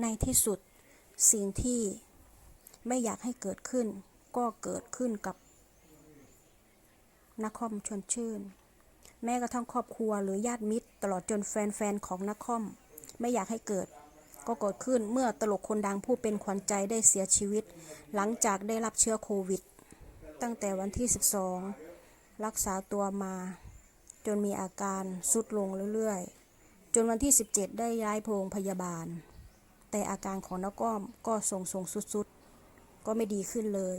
ในที่สุดสิ่งที่ไม่อยากให้เกิดขึ้น ก็เกิดขึ้นกับนักคอมชวนชื่น แม้กระทั่งครอบครัวหรือญาติมิตร ตลอดจนแฟนๆของนักคอมไม่อยากให้เกิด ก็เกิดขึ้นเมื่อตลกคนดังผู้เป็นขวัญใจได้เสียชีวิต หลังจากได้รับเชื้อโควิด ตั้งแต่วันที่ 12 รักษาตัวมา จนมีอาการสุดลงเรื่อยๆ จนวันที่ 17 ได้ย้ายโรงพยาบาล แต่อาการของนักก้อมก็ทรงทรงสุดๆ ก็ไม่ดีขึ้นเลย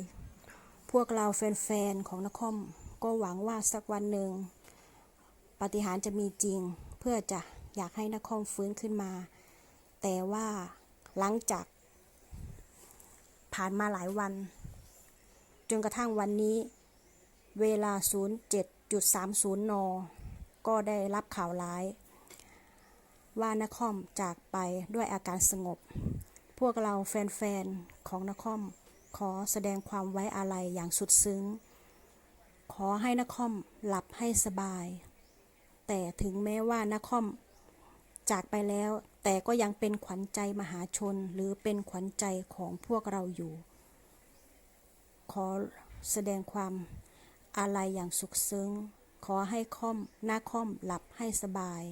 พวกเราแฟนๆของนักคอมก็หวังว่าสักวันหนึ่งปาฏิหาริย์จะมีจริงเพื่อจะอยากให้นักคอมฟื้นขึ้นมา แต่ว่าหลังจาก ผ่านมาหลายวัน จนกระทั่งวันนี้ เวลา 07.30 น ก็ได้รับข่าวร้าย ว่านาครจากไปด้วยอาการสงบ พวกเราแฟนๆ ของนครขอแสดงความไว้อาลัยอย่างสุดซึ้ง ขอให้นครหลับให้สบาย แต่ถึงแม้ว่านาครจากไปแล้วแต่ก็ยังเป็นขวัญใจมหาชนหรือเป็นขวัญใจของพวกเราอยู่ ขอแสดงความอาลัยอย่างสุขซึ้ง ขอให้ค่อมหน้าค่อมหลับให้สบาย